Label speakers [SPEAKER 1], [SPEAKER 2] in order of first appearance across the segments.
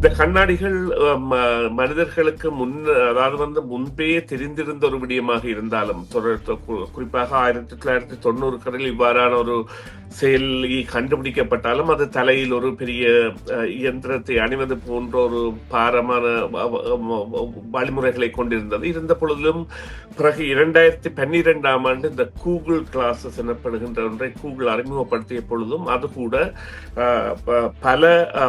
[SPEAKER 1] இந்த கண்ணாடிகள் ம- மனிதர்களுக்கு முன் அதாவது வந்து முன்பே தெரிந்திருந்த ஒரு விடயமாக இருந்தாலும் கு- குறிப்பாக ஆயிரத்தி தொள்ளாயிரத்தி தொண்ணூறுகளில் இவ்வாறான ஒரு செயலி கண்டுபிடிக்கப்பட்டாலும் அது தலையில் ஒரு பெரிய இயந்திரத்தை அணிவது போன்ற ஒரு பாரமான வ- வழிமுறைகளை கொண்டிருந்தது. இருந்த பொழுதிலும் பிறகு இரண்டாயிரத்தி பன்னிரெண்டாம் ஆண்டு இந்த கூகுள் கிளாஸஸ் எனப்படுகின்ற ஒன்றை கூகுள் அறிமுகப்படுத்திய பொழுதும் அது கூட ப- பல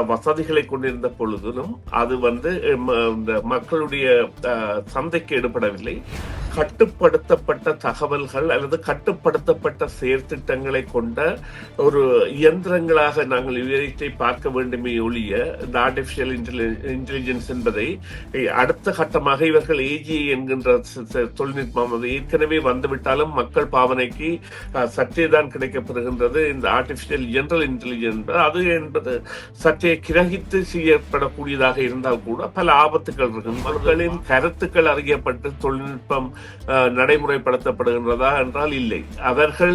[SPEAKER 1] வசதிகளை கொண்டிருந்த பொழுதிலும் அது வந்து இந்த மக்களுடைய சந்தைக்கு எடுபடவில்லை. கட்டுப்படுத்தப்பட்ட தகவல்கள் அல்லது கட்டுப்படுத்தப்பட்ட செயற்திட்டங்களை கொண்ட ஒரு இயந்திரங்களாக நாங்கள் இவற்றை பார்க்க வேண்டுமே ஒழிய இந்த ஆர்டிபிஷியல் இன்டெலிஜென்ஸ் என்பதை அடுத்த கட்டமாக இவர்கள் ஏஜிஐ என்கின்ற தொழில்நுட்பம் அது ஏற்கனவே வந்துவிட்டாலும் மக்கள் பாவனைக்கு சற்றே தான் கிடைக்கப்பெறுகின்றது. இந்த ஆர்டிபிஷியல் ஜெனரல் இன்டெலிஜென்ஸ் அது என்பது சற்றே கிரகித்து செய்யப்படக்கூடியதாக இருந்தால் கூட பல ஆபத்துகள் இருக்கும். அவர்களின் கருத்துக்கள் அறியப்பட்டு தொழில்நுட்பம் நடைமுறைப்படுத்தப்படுகின்றதா என்றால் இல்லை. அவர்கள்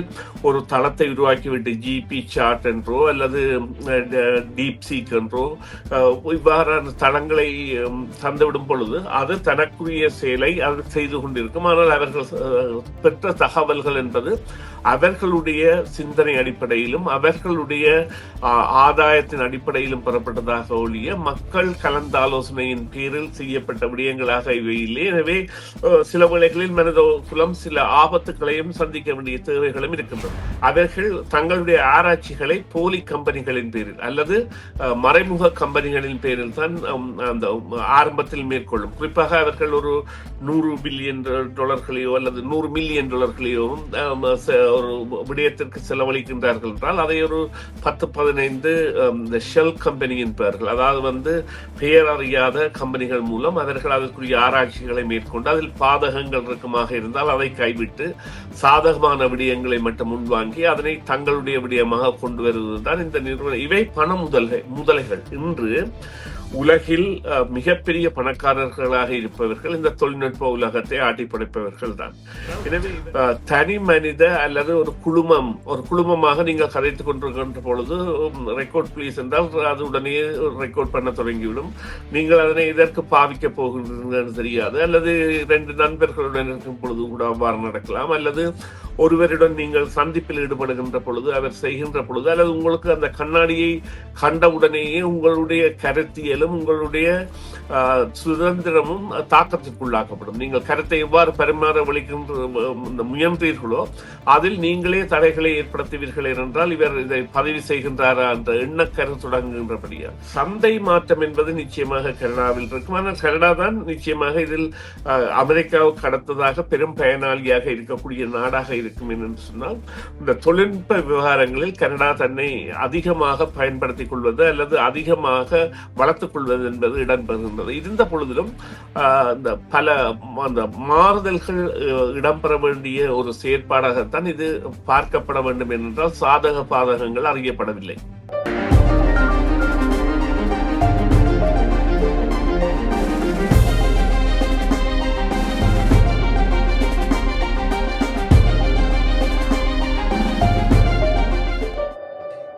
[SPEAKER 1] ஒரு தளத்தை உருவாக்கிவிட்டு ஜிபி சாட் என்றோ அல்லது டீப் சீக் என்றோ இவ்வாறான தளங்களை தந்துவிடும் பொழுது அது தனக்குரிய செயலை அது செய்து கொண்டிருக்கும். ஆனால் அவர்கள் பெற்ற தகவல்கள் என்பது அவர்களுடைய சிந்தனை அடிப்படையிலும் அவர்களுடைய ஆதாயத்தின் அடிப்படையிலும் பெறப்பட்டதாக ஒழிய மக்கள் கலந்த ஆலோசனையின் பேரில் செய்யப்பட்ட விடயங்களாக இவை இல்லை. எனவே சில வேளைகள் வேளைகளில் மனித குலம் சில ஆபத்துகளையும் சந்திக்க வேண்டிய தேவைகளும் இருக்கின்றன. அவர்கள் தங்களுடைய ஆராய்ச்சிகளை போலி கம்பெனிகளின் பேரில் அல்லது மறைமுக கம்பெனிகளின் பேரில் தான் அந்த ஆரம்பத்தில் மேற்கொள்ளும். குறிப்பாக அவர்கள் ஒரு நூறு பில்லியன் டாலர்களையோ அல்லது நூறு மில்லியன் டாலர்களையோ ஒரு விடயத்திற்கு செலவழிக்கின்றார்கள் என்றால் அதை ஒரு பத்து பதினைந்து ஷெல் கம்பெனி என்பார்கள் அதாவது வந்து பெயர் அறியாத கம்பெனிகள் மூலம் அவர்கள் அதற்குரிய ஆராய்ச்சிகளை மேற்கொண்டு அதில் பாதகங்கள் இருக்குமாக இருந்தால் அதை கைவிட்டு சாதகமான விடயங்களை மட்டும் முன்வாங்கி அதனை தங்களுடைய விடயமாக கொண்டு வருவதுதான் இந்த நிறுவனம். இவை பண முதல்கள் முதலைகள். இன்று உலகில் மிகப்பெரிய பணக்காரர்களாக இருப்பவர்கள் இந்த தொழில்நுட்ப உலகத்தை ஆட்டி படைப்பவர்கள் தான். எனவே தனி மனித அல்லது ஒரு குழுமம் ஒரு குழுமமாக நீங்கள் கதைத்துக் கொண்டிருக்கின்ற பொழுது ரெக்கார்ட் ப்ளீஸ் என்றால் அது உடனே ரெக்கார்ட் பண்ண தொடங்கிவிடும். நீங்கள் அதனை இதற்கு பாவிக்க போகிறீர்கள் தெரியாது. அல்லது ரெண்டு நண்பர்களுடன் இருக்கும் பொழுது கூட அவ்வாறு நடக்கலாம். அல்லது ஒருவருடன் நீங்கள் சந்திப்பில் ஈடுபடுகின்ற பொழுது அவர் செய்கின்ற பொழுது அல்லது உங்களுக்கு அந்த கண்ணாடியை கண்டவுடனேயே உங்களுடைய கருத்தியலும் உங்களுடைய சுதந்திரமும் தாக்கத்திற்குள்ளாக்கப்படும். நீங்கள் கருத்தை எவ்வாறு பரிமாற வலிக்கின்ற முயன்றீர்களோ அதில் நீங்களே தடைகளை ஏற்படுத்துவீர்கள் என்றால் இவர் இதை பதிவு செய்கின்றாரா என்ற எண்ணக்கரு தொடங்குகின்றபடியா. சந்தை மாற்றம் என்பது நிச்சயமாக கனடாவில் இருக்கும். ஆனால் கனடா தான் நிச்சயமாக இதில் அமெரிக்காவுக்கு அடுத்ததாக பெரும் பயனாளியாக இருக்கக்கூடிய நாடாக இருக்கும் என்று சொன்னால் இந்த தொழில்நுட்ப விவகாரங்களில் கனடா தன்னை அதிகமாக பயன்படுத்திக் கொள்வது அல்லது அதிகமாக வளர்த்து வளர்த்துக் கொள்வது என்பது இடம்பெறுகின்றது. இருந்த பொழுதிலும் ஆஹ், இந்த பல அந்த மாறுதல்கள் இடம்பெற வேண்டிய ஒரு செயற்பாடாகத்தான் இது பார்க்கப்பட வேண்டும் என்றால் சாதக பாதகங்கள் அறியப்படவில்லை.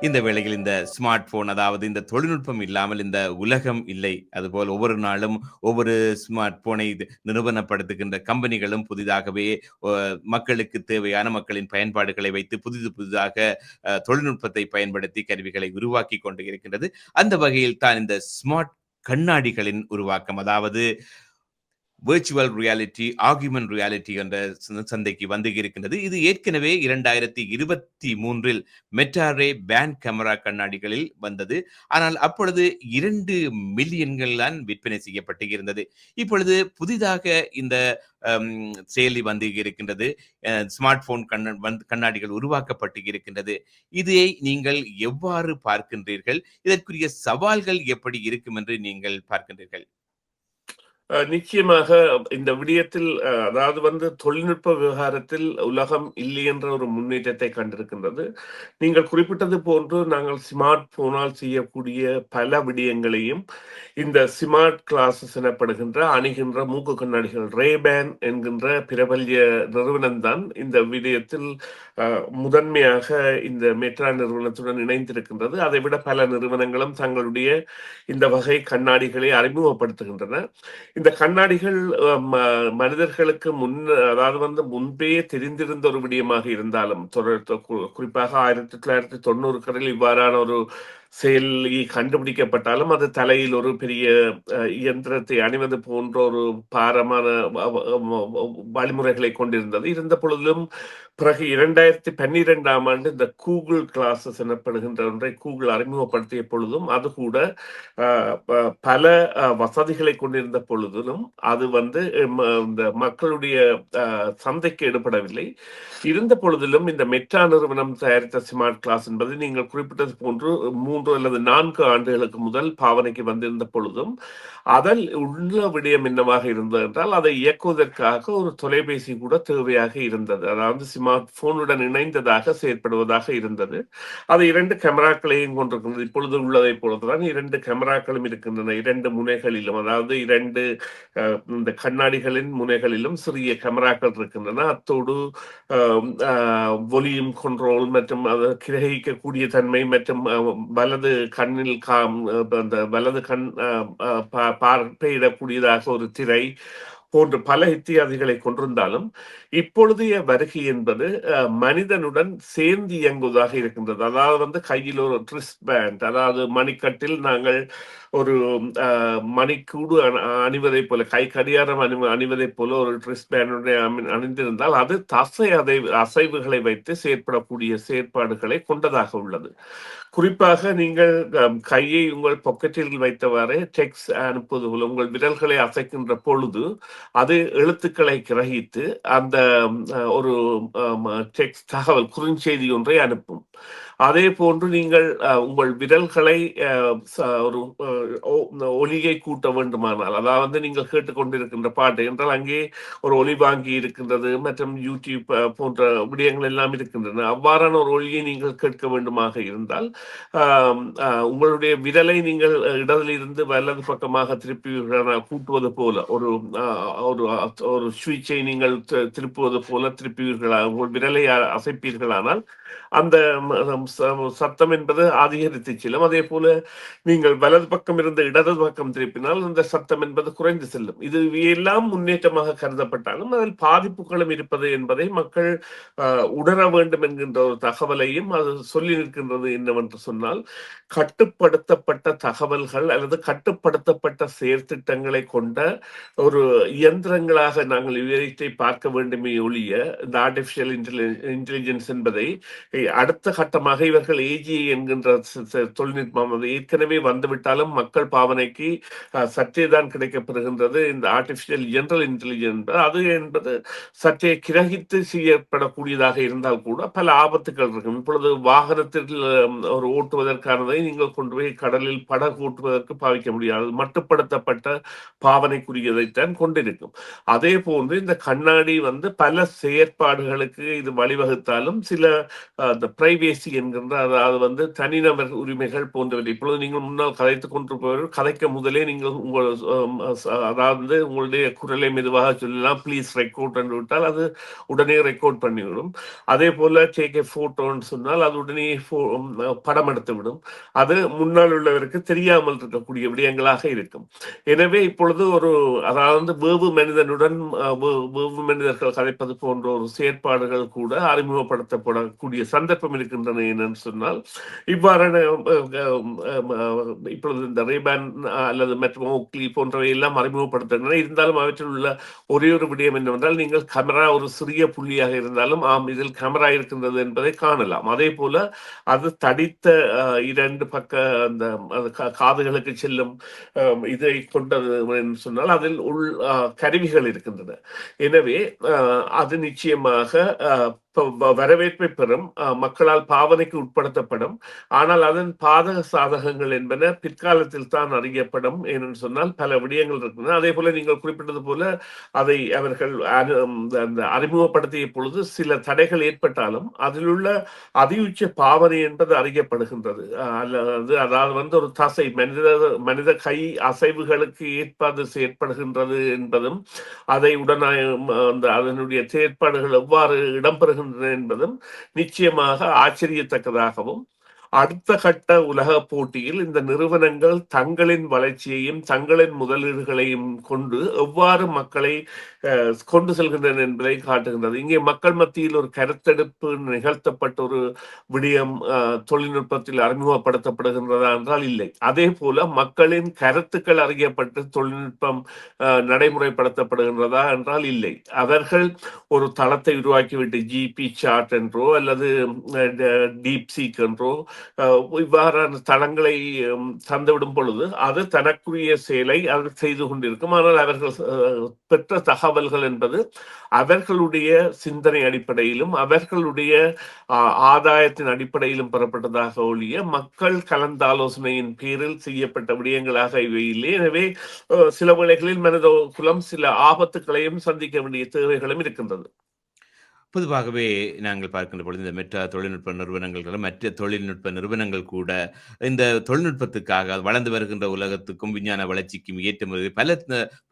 [SPEAKER 2] இந்த வேளையில் இந்த ஸ்மார்ட் போன் அதாவது இந்த தொழில்நுட்பம் இல்லாமல் இந்த உலகம் இல்லை. அதுபோல் ஒவ்வொரு நாளும் ஒவ்வொரு ஸ்மார்ட் போனை நிறுவனப்படுத்துகின்ற கம்பெனிகளும் புதிதாகவே மக்களுக்கு தேவையான மக்களின் பயன்பாடுகளை வைத்து புதிது புதிதாக தொழில்நுட்பத்தை பயன்படுத்தி கருவிகளை உருவாக்கி கொண்டு இருக்கின்றது. அந்த வகையில் தான் இந்த ஸ்மார்ட் கண்ணாடிகளின் உருவாக்கம். அதாவது வேர்ச்சுவல் ரியாலிட்டி ஆர்குமெண்ட் ரியாலிட்டி என்ற சந்தைக்கு வந்து இருக்கின்றது இது ஏற்கனவே இரண்டாயிரத்தி இருபத்தி மூன்றில் மெட்டாரே பேண்ட் கேமரா கண்ணாடிகளில் வந்தது. ஆனால் அப்பொழுது இரண்டு மில்லியன்கள் தான் விற்பனை செய்யப்பட்டு இருந்தது இப்பொழுது புதிதாக இந்த செயலி வந்து இருக்கின்றது ஸ்மார்ட் போன் கண்ணாடிகள் உருவாக்கப்பட்டு இருக்கின்றது. இதை நீங்கள் எவ்வாறு பார்க்கின்றீர்கள்? இதற்குரிய சவால்கள் எப்படி இருக்கும் என்று நீங்கள் பார்க்கின்றீர்கள்?
[SPEAKER 1] நிச்சயமாக இந்த விடயத்தில் அதாவது வந்து தொழில்நுட்ப விவகாரத்தில் உலகம் இல்லை என்ற ஒரு முன்னேற்றத்தை கண்டிருக்கின்றது. நீங்கள் குறிப்பிட்டது போன்று நாங்கள் ஸ்மார்ட் போனால் செய்யக்கூடிய பல விடயங்களையும் இந்த ஸ்மார்ட் கிளாஸஸ் எனப்படுகின்ற அணுகின்ற மூக்கு கண்ணாடிகள் ரேபேன் என்கின்ற பிரபல்ய நிறுவனம் தான் இந்த விடயத்தில் முதன்மையாக இந்த மெட்ரா நிறுவனத்துடன் இணைந்திருக்கின்றது. அதை விட பல நிறுவனங்களும் தங்களுடைய இந்த வகை கண்ணாடிகளை அறிமுகப்படுத்துகின்றன. இந்த கண்ணாடிகள் மனிதர்களுக்கு முன் அதாவது வந்து முன்பே தெரிந்திருந்த ஒரு விடயமாக இருந்தாலும் குறிப்பாக ஆயிரத்தி தொள்ளாயிரத்தி தொண்ணூறுகளில் இவ்வாறான ஒரு செயலி கண்டுபிடிக்கப்பட்டாலும் அது தலையில் ஒரு பெரிய இயந்திரத்தை அணிவது போன்ற ஒரு பாரமான வழிமுறைகளை கொண்டிருந்தது. இருந்த பொழுதிலும் பிறகு இரண்டாயிரத்தி பன்னிரெண்டாம் ஆண்டு இந்த கூகுள் கிளாஸஸ் எனப்படுகின்ற ஒன்றை கூகுள் அறிமுகப்படுத்திய பொழுதும் அது கூட பல வசதிகளை கொண்டிருந்த பொழுதிலும் அது வந்து ம- இந்த மக்களுடைய அஹ், சந்தைக்கு எடுபடவில்லை. இருந்த பொழுதிலும் இந்த மெட்ரா நிறுவனம் தயாரித்த ஸ்மார்ட் கிளாஸ் என்பது நீங்கள் குறிப்பிட்டது போன்று மூன்று அல்லது நான்கு ஆண்டுகளுக்கு முதல் பாவனைக்கு வந்திருந்த பொழுதும் அதில் உள்ள விடயம் என்னவாக இருந்தது என்றால் அதை இயக்குவதற்காக ஒரு தொலைபேசி கூட தேவையாக இருந்தது. அதாவது ஸ்மார்ட் போனுடன் இணைந்ததாக செயற்படுவதாக இருந்தது. அது இரண்டு கேமராக்களையும் கொண்டிருக்கின்றது இப்பொழுது உள்ளதை போலதான் இரண்டு கேமராக்களும் இருக்கின்றன. இரண்டு முனைகளிலும் அதாவது இரண்டு இந்த கண்ணாடிகளின் முனைகளிலும் சிறிய கேமராக்கள் இருக்கின்றன. அத்தோடு ஒலியும் கண்ட்ரோல் மற்றும் அதை கிரகிக்கக்கூடிய தன்மை மற்றும் அஹ், வலது கண்ணில் காம் அந்த வலது கண் பார்வையிடக்கூடியதாக ஒரு திரை போன்ற பல இத்தியாதிகளை கொண்டிருந்தாலும் இப்பொழுதைய வருகை என்பது மனிதனுடன் சேர்ந்து இயங்குவதாக இருக்கின்றது. அதாவது வந்து கையில் ஒரு ட்ரிஸ் பேண்ட் அதாவது மணிக்கட்டில் நாங்கள் ஒரு அஹ், மணிக்கூடு அண- அணிவதைப் போல கை கடிகாரம் அணி அணிவதைப் போல ஒரு ட்ரெஸ் பேண்டுடைய அணிந்திருந்தால் அது தசை அதை அசைவுகளை வைத்து செயற்படக்கூடிய செயற்பாடுகளை கொண்டதாக உள்ளது. குறிப்பாக நீங்கள் கையை உங்கள் பொக்கெட்டில் வைத்தவாறே டெக்ஸ் அனுப்புவது போல உங்கள் விரல்களை அசைக்கின்ற பொழுது அது எழுத்துக்களை கிரகித்து அந்த அஹ், ஒரு டெக்ஸ் தகவல் குறுஞ்செய்தி ஒன்றை அனுப்பும். அதே போன்று நீங்கள் உங்கள் விரல்களை ஒரு ஒலியை கூட்ட வேண்டுமானால் அதாவது நீங்கள் கேட்டுக்கொண்டிருக்கின்ற பாட்டு என்றால் அங்கே ஒரு ஒலி வாங்கி இருக்கின்றது மற்றும் யூடியூப் போன்ற விடயங்கள் எல்லாம் இருக்கின்றன. அவ்வாறான ஒரு ஒலியை நீங்கள் கேட்க வேண்டுமாக இருந்தால் ஆஹ், உங்களுடைய விரலை நீங்கள் இடத்திலிருந்து இடதிலிருந்து வலது பக்கமாக திருப்பி கூட்டுவது போல ஒரு ஒரு ஒரு சுவிட்சை நீங்கள் திருப்புவது போல திருப்பீர்களா உங்கள் விரலை அசைப்பீர்களானால் அந்த ம- சத்தம் என்பது அதிகரித்து செல்லும். அதே போல நீங்கள் வலது பக்கம் இருந்து இடது பக்கம் திருப்பினால் அந்த சத்தம் என்பது குறைந்து செல்லும். இது எல்லாம் முன்னேற்றமாக கருதப்பட்டாலும் அதில் பாதிப்புகளும் இருப்பது என்பதை மக்கள் உணர வேண்டும் என்கின்ற ஒரு தகவலையும் அது சொல்லி நிற்கின்றது என்னவென்று சொன்னால் கட்டுப்படுத்தப்பட்ட தகவல்கள் அல்லது கட்டுப்படுத்தப்பட்ட செயற்திட்டங்களை கொண்ட ஒரு இயந்திரங்களாக நாங்கள் இவற்றை பார்க்க வேண்டுமே ஒழிய இந்த ஆர்டிபிஷியல் இன்டெலிஜென்ஸ் என்பதை அடுத்த காலகட்டமாக இவர்கள் ஏஜிஐ என்கின்ற தொழில்நுட்பம் ஏற்கனவே வந்துவிட்டாலும் மக்கள் பாவனைக்கு சற்றே தான் கிடைக்கப்பெறுகின்றது. இந்த ஆர்டிபிஷியல் ஜெனரல் இன்டெலிஜென்ஸ் அது என்பது சற்றே கிரகித்து செய்யப்படக்கூடியதாக இருந்தால் கூட பல ஆபத்துகள் இருக்கும். இப்பொழுது வாகனத்தில் ஒரு ஓட்டுவதற்கானதை நீங்கள் கொண்டு போய் கடலில் படகு ஓட்டுவதற்கு பாவிக்க முடியாது. மட்டுப்படுத்தப்பட்ட பாவனைக்குரியதைத்தான் கொண்டிருக்கும். அதே போன்று இந்த கண்ணாடி வந்து பல செயற்பாடுகளுக்கு இது வழிவகுத்தாலும் சில பிரைவேட் பிரைவேசி என்கின்ற அதாவது வந்து தனிநபர் உரிமைகள் போன்றவை இப்பொழுது நீங்கள் முன்னால் கதைத்துக் கொண்டிருப்பவர்கள் கதைக்க முதலே நீங்கள் உங்கள் அதாவது உங்களுடைய குரலை மெதுவாக சொல்லலாம். ப்ளீஸ் ரெக்கார்ட் என்று விட்டால் அது உடனே ரெக்கார்ட் பண்ணிவிடும். அதே போல டேக் ஏ ஃபோட்டோன்னு சொன்னால் அது உடனே படம் எடுத்து விடும். அது முன்னால் உள்ளவருக்கு தெரியாமல் இருக்கக்கூடிய விடயங்களாக இருக்கும். எனவே இப்பொழுது ஒரு அதாவது வேவு மனிதனுடன் வேவு மனிதர்கள் கதைப்பது போன்ற ஒரு செயற்பாடுகள் கூட அறிமுகப்படுத்தப்படக்கூடிய சந்தர்ப்பம் இருக்கு இருக்கின்றன என்னன்னு சொன்னால் இவ்வாறான இப்பொழுது இந்த ரேபான் அல்லது மற்றும் ஓக்லி போன்றவை எல்லாம் அறிமுகப்படுத்துகின்றன. இருந்தாலும் அவற்றில் உள்ள ஒரே ஒரு விடயம் என்னவென்றால் நீங்கள் கேமரா ஒரு சிறிய புள்ளியாக இருந்தாலும் ஆம் இதில் கேமரா இருக்கின்றது என்பதை காணலாம். அதே போல அது தடித்த இரண்டு பக்க அந்த கா- காதுகளுக்கு செல்லும் இதை கொண்டது என்று சொன்னால் அதில் உள் கருவிகள் இருக்கின்றன. எனவே அது நிச்சயமாக வரவேற்பை பெறும் மக்களால் பாவனைக்கு உட்படுத்தப்படும். ஆனால் அதன் பாதக சாதகங்கள் என்பன பிற்காலத்தில் தான் அறியப்படும் ஏனென்று சொன்னால் பல விடயங்கள் இருக்கின்றன. அதே போல நீங்கள் குறிப்பிட்டது போல அதை அவர்கள் அந்த அறிமுகப்படுத்திய பொழுது சில தடைகள் ஏற்பட்டாலும் அதில் உள்ள அதியுச்ச பாவனை என்பது அறியப்படுகின்றது. அல்லது அதாவது வந்து ஒரு தசை மனித மனித கை அசைவுகளுக்கு ஏற்ப அது செயற்படுகின்றது என்பதும் அதை உடனாய அந்த அதனுடைய செயற்பாடுகள் எவ்வாறு இடம்பெறுகின்றன என்பதும் நிச்சயமாக ஆச்சரியத்தக்கதாகவும் அடுத்த கட்ட உலக போட்டியில் இந்த நிறுவனங்கள் தங்களின் வளர்ச்சியையும் தங்களின் முதலீடுகளையும் கொண்டு எவ்வாறு மக்களை அஹ், கொண்டு செல்கின்றன என்பதை காட்டுகின்றது. இங்கே மக்கள் மத்தியில் ஒரு கருத்தெடுப்பு நிகழ்த்தப்பட்ட ஒரு விடயம் தொழில்நுட்பத்தில் அறிமுகப்படுத்தப்படுகின்றதா என்றால் இல்லை. அதே போல மக்களின் கருத்துக்கள் அறியப்பட்டு தொழில்நுட்பம் அஹ், நடைமுறைப்படுத்தப்படுகின்றதா என்றால் இல்லை. அவர்கள் ஒரு தளத்தை உருவாக்கிவிட்டு ஜிபி சாட் என்றோ அல்லது டீப் சீக் என்றோ இவ்வாறான தளங்களை தந்துவிடும் பொழுது அது தனக்குரிய செயலை அது செய்து கொண்டிருக்கும். ஆனால் அவர்கள் பெற்ற தகவல்கள் என்பது அவர்களுடைய சிந்தனை அடிப்படையிலும் அவர்களுடைய ஆஹ், ஆதாயத்தின் அடிப்படையிலும் பெறப்பட்டதாக ஒழிய மக்கள் கலந்தாலோசனையின் பேரில் செய்யப்பட்ட விடயங்களாக இவை இல்லை. எனவே சில வேளைகளில் மனித குலம் சில ஆபத்துக்களையும் சந்திக்க வேண்டிய தேவைகளும் இருக்கின்றது.
[SPEAKER 2] பொதுவாகவே நாங்கள் பார்க்கின்ற பொழுது இந்த மெட்ரா தொழில்நுட்ப நிறுவனங்கள் மற்ற தொழில்நுட்ப நிறுவனங்கள் கூட இந்த தொழில்நுட்பத்துக்காக வளர்ந்து வருகின்ற உலகத்துக்கும் விஞ்ஞான வளர்ச்சிக்கும் ஏற்ற பல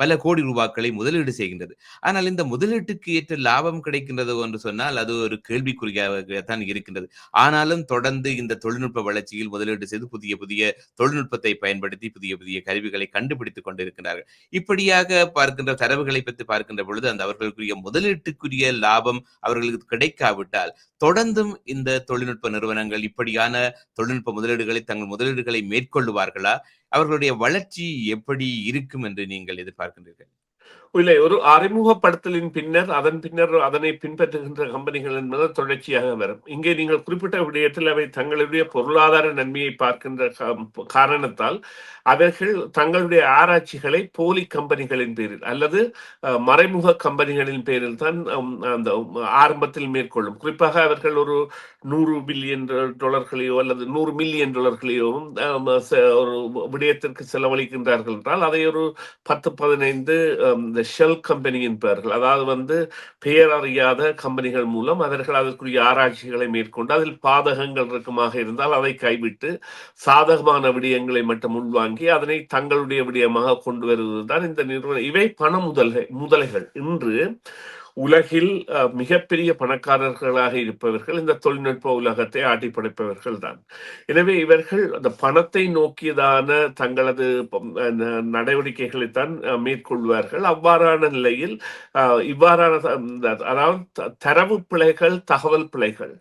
[SPEAKER 2] பல கோடி ரூபாக்களை முதலீடு செய்கின்றது. ஆனால் இந்த முதலீட்டுக்கு ஏற்ற லாபம் கிடைக்கின்றது என்று சொன்னால் அது ஒரு கேள்விக்குறியாக தான் இருக்கின்றது. ஆனாலும் தொடர்ந்து இந்த தொழில்நுட்ப வளர்ச்சியில் முதலீடு செய்து புதிய புதிய தொழில்நுட்பத்தை பயன்படுத்தி புதிய புதிய கருவிகளை கண்டுபிடித்துக் கொண்டிருக்கிறார்கள் இப்படியாக பார்க்கின்ற தரவுகளை பற்றி பார்க்கின்ற பொழுது அந்த அவர்களுக்குரிய முதலீட்டுக்குரிய லாபம் அவர்களுக்கு கிடைக்காவிட்டால் தொடர்ந்தும் இந்த தொழில்நுட்ப நிறுவனங்கள் இப்படியான தொழில்நுட்ப முதலீடுகளை தங்கள் முதலீடுகளை மேற்கொள்ளுவார்களா? அவர்களுடைய வளர்ச்சி எப்படி இருக்கும் என்று நீங்கள் எதிர்பார்க்கின்றீர்கள்?
[SPEAKER 1] இல்லை ஒரு அறிமுகப்படுத்தலின் பின்னர் அதன் பின்னர் அதனை பின்பற்றுகின்ற கம்பெனிகள் என்பது தொடர்ச்சியாக வரும். இங்கே நீங்கள் குறிப்பிட்ட விடயத்தில் அவை தங்களுடைய பொருளாதார நன்மையை பார்க்கின்ற காரணத்தால் அவர்கள் தங்களுடைய ஆராய்ச்சிகளை போலி கம்பெனிகளின் பேரில் அல்லது மறைமுக கம்பெனிகளின் பேரில் தான் அந்த ஆரம்பத்தில் மேற்கொள்ளும். குறிப்பாக அவர்கள் ஒரு நூறு பில்லியன் டாலர்களையோ அல்லது நூறு மில்லியன் டாலர்களையோ ஒரு விடயத்திற்கு செலவழிக்கின்றார்கள் என்றால் அதை ஒரு பத்து பதினைந்து ஷெல் கம்பெனி என்பார்கள் அதாவது வந்து பெயர் அறியாத கம்பெனிகள் மூலம் அவர்கள் அதற்குரிய ஆராய்ச்சிகளை மேற்கொண்டு அதில் பாதகங்கள் இருக்குமாக இருந்தால் அதை கைவிட்டு சாதகமான விடயங்களை மட்டும் உள்வாங்கி அதனை தங்களுடைய விடயமாக கொண்டு வருவதுதான் இந்த நிறுவனம். இவை பண முதல்கள் முதலைகள். இன்று உலகில் மிகப்பெரிய பணக்காரர்களாக இருப்பவர்கள் இந்த தொழில்நுட்ப உலகத்தை ஆட்டி படைப்பவர்கள் தான். எனவே இவர்கள் அந்த பணத்தை நோக்கியதான தங்களது நடவடிக்கைகளை தான் மேற்கொள்வார்கள். அவ்வாறான நிலையில் இவ்வாறான அதாவது தரவு பிழைகள் தகவல் பிழைகள்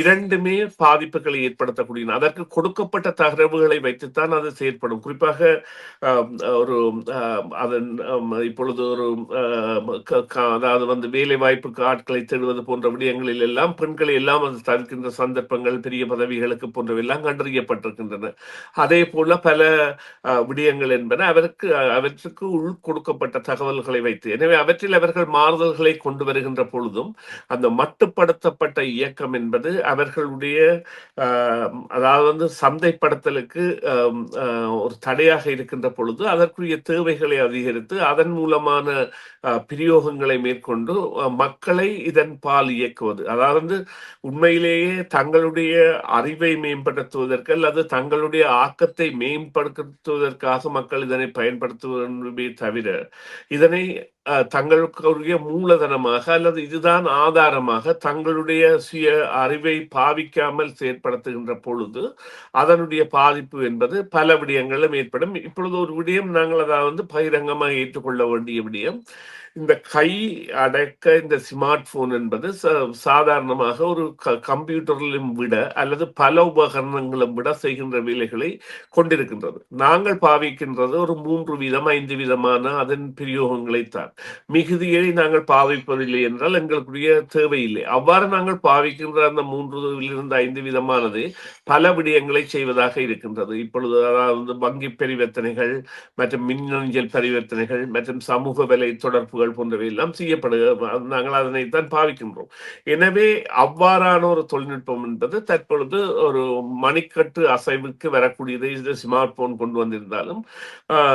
[SPEAKER 1] இரண்டுமே பாதிப்புகளை ஏற்படுத்தக்கூடிய அதற்கு கொடுக்கப்பட்ட தகவல்களை வைத்துத்தான் அது செயற்படும். குறிப்பாக ஒரு அஹ், அதன் இப்பொழுது ஒரு அஹ், க- அதாவது வந்து வேலை வாய்ப்புக்கு ஆட்களை தேடுவது போன்ற விடயங்களில் எல்லாம் பெண்களை எல்லாம் அது தவிர்க்கின்ற சந்தர்ப்பங்கள் பெரிய பதவிகளுக்கு போன்றவெல்லாம் கண்டறியப்பட்டிருக்கின்றன. அதே போல பல விடயங்கள் என்பன அவருக்கு அவற்றுக்கு உள் கொடுக்கப்பட்ட தகவல்களை வைத்து எனவே அவற்றில் அவர்கள் மாறுதல்களை கொண்டு வருகின்ற பொழுதும் அந்த மட்டுப்படுத்தப்பட்ட இயக்கம் என்பது அவர்களுடைய அதாவது வந்து சந்தைப்படுத்தலுக்கு ஒரு தடையாக இருக்கின்ற பொழுது அதற்குரிய தேவைகளை அதிகரித்து அதன் மூலமான பிரயோகங்களை மேற்கொண்டு மக்களை இதன் பால் இயக்குவது. அதாவது உண்மையிலேயே தங்களுடைய அறிவை மேம்படுத்துவதற்கு அல்லது தங்களுடைய ஆக்கத்தை மேம்படுத்துவதற்காக மக்கள் இதனை பயன்படுத்துவதே தவிர இதனை தங்களுக்குரிய மூலதனமாக அல்லது இதுதான் ஆதாரமாக தங்களுடைய சுய அறிவை பாவிக்காமல் செயற்படுத்துகின்ற பொழுது அதனுடைய பாதிப்பு என்பது பல விடயங்களும் ஏற்படும். இப்பொழுது ஒரு விடயம் நாங்கள் அதாவது வந்து பகிரங்கமாக ஏற்றுக்கொள்ள வேண்டிய விடயம். இந்த கை அடக்க இந்த ஸ்மார்ட் போன் என்பது ச- சாதாரணமாக ஒரு க- கம்ப்யூட்டரிலும் விட அல்லது பல உபகரணங்களும் விட செய்கின்ற வேலைகளை கொண்டிருக்கின்றது. நாங்கள் பாவிக்கின்றது ஒரு மூன்று விதம் ஐந்து விதமான அதன் பிரயோகங்களைத்தான். தான் மிகுதியை நாங்கள் பாவிப்பதில்லை என்றால் எங்களுக்குரிய தேவையில்லை. அவ்வாறு நாங்கள் பாவிக்கின்ற அந்த மூன்றுலிருந்து ஐந்து விதமானது பல விடயங்களை செய்வதாக இருக்கின்றது. இப்பொழுது அதாவது வங்கி பரிவர்த்தனைகள் மற்றும் மின்னஞ்சல் பரிவர்த்தனைகள் மற்றும் சமூக விலை தொடர்புகள் போன்றவை எல்லாம் செய்யப்படுக நாங்கள் அதனைத்தான் பாவிக்கின்றோம். எனவே அவ்வாறான ஒரு தொழில்நுட்பம் என்பது தற்பொழுது ஒரு மணிக்கட்டு அசைவுக்கு வரக்கூடியதை ஸ்மார்ட் போன் கொண்டு வந்திருந்தாலும்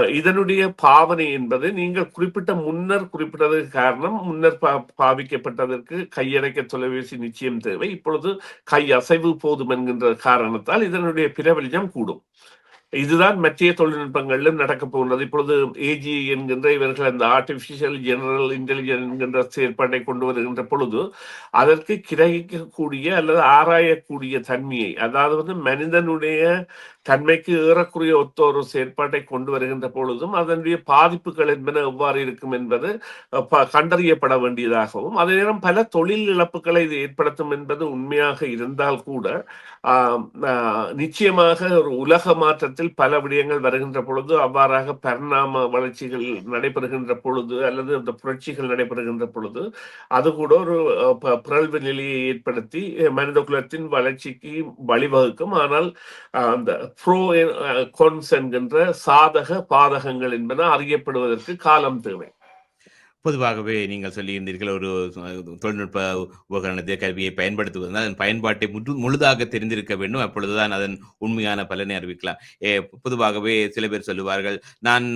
[SPEAKER 1] இதனுடைய பாவனை என்பது நீங்கள் குறிப்பிட்ட முன்னர் குறிப்பிட்டதற்கு காரணம் முன்னர் பா- பாவிக்கப்பட்டதற்கு கையடைக்க தொலைபேசி நிச்சயம் தேவை. இப்பொழுது கை அசைவு போதும் என்கின்ற காரணத்தால் இதனுடைய பிரபல்யம் கூடும். இதுதான் மத்திய தொழில்நுட்பங்களிலும் நடக்க போகிறது இப்பொழுது ஏஜி என்கின்ற இவர்கள் அந்த ஆர்டிபிஷியல் ஜெனரல் இன்டெலிஜென்ஸ் என்கின்ற செயற்பாட்டை கொண்டு வருகின்ற பொழுது அதற்கு கிரகிக்கக்கூடிய அல்லது ஆராயக்கூடிய தன்மையை அதாவது வந்து மனிதனுடைய தன்மைக்கு ஏறக்குறைய ஒத்த ஒரு செயற்பாட்டை கொண்டு வருகின்ற பொழுதும் அதனுடைய பாதிப்புகள் என்பன எவ்வாறு இருக்கும் என்பது அஹ், ப- கண்டறியப்பட வேண்டியதாகவும் அதே நேரம் பல தொழில் இழப்புகளை இது ஏற்படுத்தும் என்பது உண்மையாக இருந்தால் கூட ஆஹ், நிச்சயமாக ஒரு உலக மாற்றத்தில் பல விடயங்கள் வருகின்ற பொழுது அவ்வாறாக பரிணாம வளர்ச்சிகள் நடைபெறுகின்ற பொழுது அல்லது அந்த புரட்சிகள் நடைபெறுகின்ற பொழுது அது கூட ஒரு அஹ், பிறழ்வு நிலையை ஏற்படுத்தி மனித குலத்தின் வளர்ச்சிக்கு வழிவகுக்கும். ஆனால் அந்த ப்ரோ கொன்ஸ் என்கின்ற சாதக பாதகங்கள் என்பன அறியப்படுவதற்கு காலம் தேவை.
[SPEAKER 2] பொதுவாகவே நீங்கள் சொல்லியிருந்தீர்கள் ஒரு தொழில்நுட்ப உபகரணத்தை கருவியை பயன்படுத்துவதால் அதன் பயன்பாட்டை முற்று முழுதாக தெரிந்திருக்க வேண்டும். அப்பொழுதுதான் அதன் உண்மையான பலனை அறிவிக்கலாம். ஏ, பொதுவாகவே சில பேர் சொல்லுவார்கள் நான்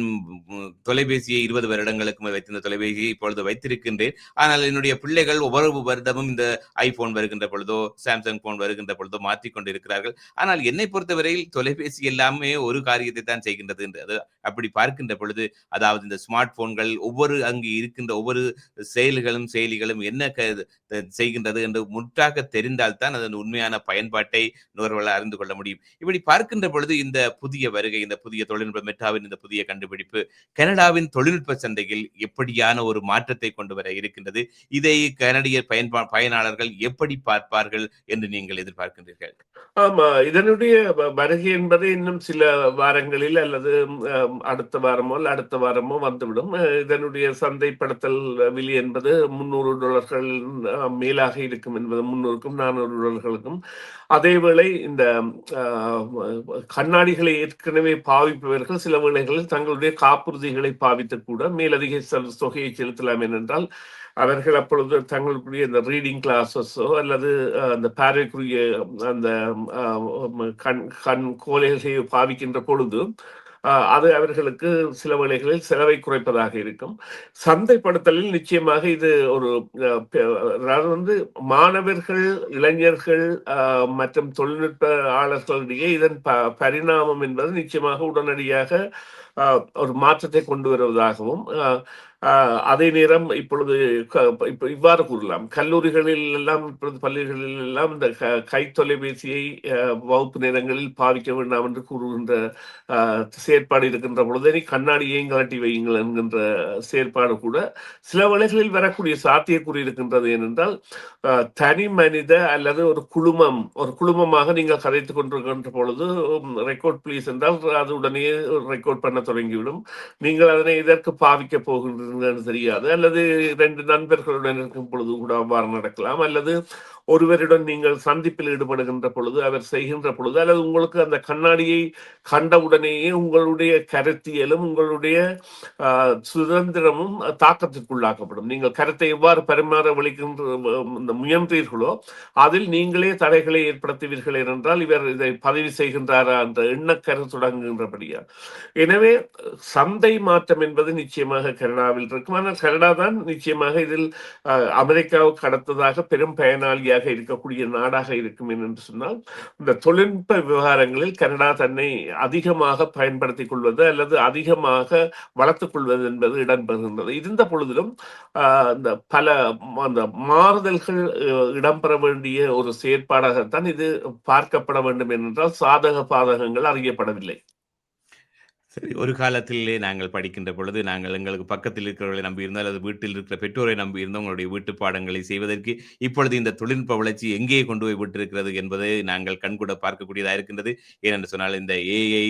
[SPEAKER 2] தொலைபேசியை இருபது வருடங்களுக்கு வைத்திருந்த தொலைபேசியை இப்பொழுது வைத்திருக்கின்றேன். ஆனால் என்னுடைய பிள்ளைகள் ஒவ்வொரு வருடமும் இந்த ஐபோன் வருகின்ற பொழுதோ சாம்சங் போன் வருகின்ற பொழுதோ மாற்றிக் இருக்கிறார்கள் ஆனால் என்னை பொறுத்தவரையில் தொலைபேசி எல்லாமே ஒரு காரியத்தை தான் செய்கின்றது. என்று அது அப்படி பார்க்கின்ற பொழுது அதாவது இந்த ஸ்மார்ட் போன்கள் ஒவ்வொரு அங்கு இருக்கின்ற ஒவ்வொரு செயல்களும் செயலிகளும் என்ன செய்கின்றது என்று முற்றாக தெரிந்தால்தான் அதன் உண்மையான பயன்பாட்டை நுகர்வலால் அறிந்து கொள்ள முடியும். இப்படி பார்க்கின்ற பொழுது இந்த புதிய வருகை இந்த புதிய தொழில்நுட்ப மெட்டாவின் இந்த புதிய கண்டுபிடிப்பு கனடாவின் தொழில்நுட்ப சந்தையில் எப்படியான ஒரு மாற்றத்தை கொண்டு வர இருக்கின்றது இதை கனடிய பயன்பா பயனாளர்கள் எப்படி பார்ப்பார்கள் என்று நீங்கள் எதிர்பார்க்கின்றீர்கள்?
[SPEAKER 1] ஆமா இதனுடைய வருகை என்பது இன்னும் சில வாரங்களில் அல்லது அடுத்த வாரமோ அடுத்த வாரமோ வந்துவிடும். இதனுடைய சந்தை வெளிப்படுத்தல் விலை என்பது முன்னூறு டாலர்கள் மேலாக இருக்கும் என்பது முன்னூறுக்கும் நானூறு டாலர்களுக்கும். அதேவேளை இந்த கண்ணாடிகளை ஏற்கனவே பாவிப்பவர்கள் சில வேளைகளில் தங்களுடைய காப்புறுதிகளை பாவித்து கூட மேலதிக தொகையை செலுத்தலாம் ஏனென்றால் அவர்கள் அப்பொழுது தங்களுக்குரிய இந்த ரீடிங் கிளாஸஸோ அல்லது அஹ், அந்த பார்வைக்குரிய அந்த கண் கண் கோலைகளை பாவிக்கின்ற பொழுது அது அவர்களுக்கு சில வேளைகளில் செலவை குறைப்பதாக இருக்கும். சந்தைப்படுத்தலில் நிச்சயமாக இது ஒரு அதாவது வந்து மாணவர்கள் இளைஞர்கள் மற்றும் தொழில்நுட்ப இதன் ப பரிணாமம் என்பது நிச்சயமாக உடனடியாக ஒரு மாற்றத்தை கொண்டு வருவதாகவும் ஆஹ் அதே நேரம் இப்பொழுது க- இவ்வாறு கூறலாம். கல்லூரிகளில் எல்லாம் இப்பொழுது பள்ளிகளில் எல்லாம் இந்த க- கை தொலைபேசியை ஆஹ், வகுப்பு நேரங்களில் பாவிக்க வேண்டாம் என்று கூறுகின்ற ஆஹ், செயற்பாடு இருக்கின்ற பொழுது நீ கண்ணாடியையும் காட்டி வையுங்கள் என்கின்ற செயற்பாடு கூட சில வேளைகளில் வரக்கூடிய சாத்தியக்கூறு இருக்கின்றது ஏனென்றால் தனி மனித அல்லது ஒரு குழுமம் ஒரு குழுமமாக நீங்கள் கதைத்துக் கொண்டிருக்கின்ற பொழுது ரெக்கார்ட் ப்ளீஸ் என்றால் அது உடனே ரெக்கார்ட் பண்ண தொடங்கிவிடும். நீங்கள் அதனை இதற்கு பாவிக்க போகின்றீர்கள் தெரியாது அல்லது ரெண்டு நண்பர்களுடன் இருக்கும் பொழுது கூட அவ்வாறு நடக்கலாம். அல்லது ஒருவரிடம் நீங்கள் சந்திப்பில் ஈடுபடுகின்ற பொழுது அவர் செய்கின்ற பொழுது அல்லது உங்களுக்கு அந்த கண்ணாடியை கண்டவுடனேயே உங்களுடைய கருத்தியலும் உங்களுடைய சுதந்திரமும் தாக்கத்திற்குள்ளாக்கப்படும். நீங்கள் கருத்தை எவ்வாறு பரிமாற வலிக்கின்ற முயன்றீர்களோ அதில் நீங்களே தடைகளை ஏற்படுத்துவீர்கள் என்றால் இவர் இதை பதிவு செய்கின்றாரா என்ற எண்ணக்கரு தொடங்குகின்றபடியா எனவே சந்தை மாற்றம் என்பது நிச்சயமாக கனடாவில் இருக்கும். ஆனால் கனடா தான் நிச்சயமாக இதில் அமெரிக்காவுக்கு கடத்ததாக பெரும் பயனாளியாக இருக்கக்கூடிய நாடாக இருக்கும் என்று சொன்னால் இந்த தொழில்நுட்ப விவகாரங்களில் கனடா தன்னை அதிகமாக பயன்படுத்திக் கொள்வது அல்லது அதிகமாக வளர்த்துக் கொள்வது என்பது இடம்பெறுகின்றது. இருந்த பொழுதிலும் ஆஹ், இந்த பல அந்த மாறுதல்கள் இடம்பெற வேண்டிய ஒரு செயற்பாடாகத்தான் இது பார்க்கப்பட வேண்டும் என்றால் சாதக பாதகங்கள் அறியப்படவில்லை.
[SPEAKER 2] சரி ஒரு காலத்திலே நாங்கள் படிக்கின்ற பொழுது நாங்கள் எங்களுக்கு பக்கத்தில் இருக்கிறவர்களை நம்பியிருந்தோம் அல்லது வீட்டில் இருக்கிற பெற்றோரை நம்பியிருந்தோம் உங்களுடைய வீட்டு பாடங்களை செய்வதற்கு. இப்பொழுது இந்த தொழில்நுட்ப வளர்ச்சி எங்கே கொண்டு போய் விட்டிருக்கிறது என்பதை நாங்கள் கண்கூட பார்க்கக்கூடியதாக இருக்கின்றது. ஏனென்று சொன்னால் இந்த ஏஐ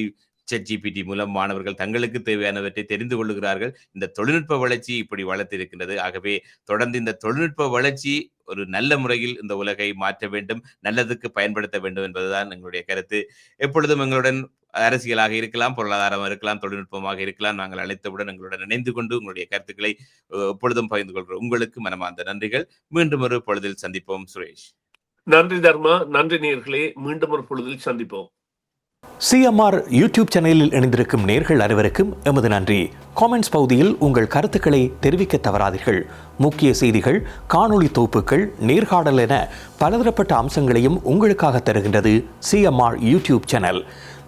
[SPEAKER 2] ஜிபிடி மூலம் மாணவர்கள் தங்களுக்கு தேவையானவற்றை தெரிந்து கொள்ளுகிறார்கள். இந்த தொழில்நுட்ப வளர்ச்சி இப்படி வளர்த்திருக்கின்றது. ஆகவே தொடர்ந்து இந்த தொழில்நுட்ப வளர்ச்சி ஒரு நல்ல முறையில் இந்த உலகை மாற்ற வேண்டும் நல்லதுக்கு பயன்படுத்த வேண்டும் என்பதுதான் எங்களுடைய கருத்து. எப்பொழுதும் எங்களுடன் அரசியலாக இருக்கலாம் பொருளாதாரம் இருக்கலாம் தொழில்நுட்பமாக இருக்கலாம். நாங்கள் அழைத்தவுடன் எங்களுடன் இணைந்து கொண்டு உங்களுடைய கருத்துக்களை எப்பொழுதும் பகிர்ந்து கொள்கிறோம். உங்களுக்கு மனமார்ந்த நன்றிகள். மீண்டும் ஒரு பொழுதில் சந்திப்போம். சுரேஷ்.
[SPEAKER 1] நன்றி தர்மா. நன்றி நேர்களே. மீண்டும் ஒரு பொழுதில் சந்திப்போம்.
[SPEAKER 3] சிஎம்ஆர் யூடியூப் சேனலில் இணைந்திருக்கும் நேர்கள் அனைவருக்கும் எமது நன்றி. காமெண்ட்ஸ் பகுதியில் உங்கள் கருத்துக்களை தெரிவிக்க தவறாதீர்கள். முக்கிய செய்திகள் காணொளி தொகுப்புகள் நேர்காணல் என பலதரப்பட்ட அம்சங்களையும் உங்களுக்காக தருகின்றது சிஎம்ஆர் யூடியூப் சேனல்.